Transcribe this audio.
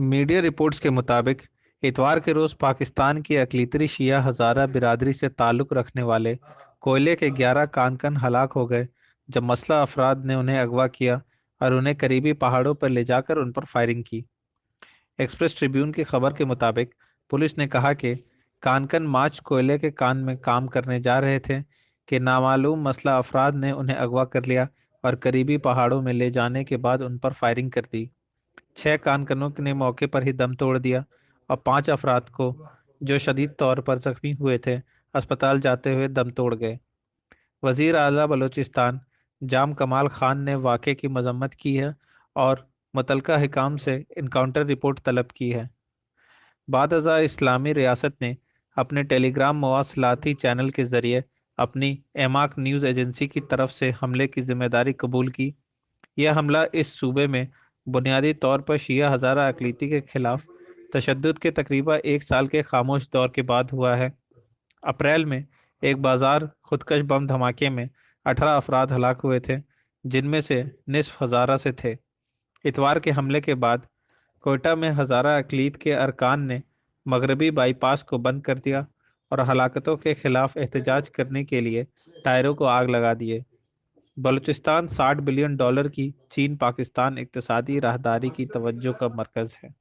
Media reports के मुताबिक, इतवार के रोज़ पाकिस्तान की अकलीतरी शिया हज़ारा बिरादरी से ताल्लुक़ रखने वाले कोयले के 11 कानकन हलाक हो गए, जब मसला अफराद ने उन्हें अगवा किया और उन्हें करीबी पहाड़ों पर ले जाकर उन पर फायरिंग की। एक्सप्रेस ट्रिब्यून की खबर के मुताबिक, पुलिस ने कहा कि कानकन मार्च कोयले के कान में काम करने जा रहे थे कि नामालूम मसला अफराद ने उन्हें अगवा कर लिया और करीबी पहाड़ों में ले जाने के बाद उन पर फायरिंग कर दी। छह कानकनों ने मौके पर ही दम तोड़ दिया और पाँच अफराद को, जो शदीद तौर पर जख्मी हुए थे, अस्पताल जाते हुए दम तोड़ गए। वज़ीर अला बलूचिस्तान जाम कमाल खान ने वाक़े की मजम्मत की है और मुतलका हिकाम से इनकाउंटर रिपोर्ट तलब की है। बाद इस्लामी रियासत ने अपने टेलीग्राम मवासलाती चैनल के ज़रिए अपनी एमाक न्यूज़ एजेंसी की तरफ़ से हमले की ज़िम्मेदारी कबूल की। यह हमला इस सूबे में बुनियादी तौर पर शिया हज़ारा अकलीती के खिलाफ तशद के तकरीबा एक साल के खामोश दौर के बाद हुआ है। अप्रैल में एक बाज़ार खुदकश बम धमाके में अठारह अफराद हलाक हुए थे, जिनमें से निसफ हज़ारा से थे। इतवार के हमले के बाद कोयटा में हज़ारा अकलीत के अरकान ने मगरबी बाईपास को बंद कर दिया और हलाकतों के खिलाफ एहतजाज करने के लिए टायरों को आग लगा दिए। बलूचिस्तान 60 बिलियन डॉलर की चीन पाकिस्तान इकतसादी राहदारी की तवज्जो का मरकज़ है।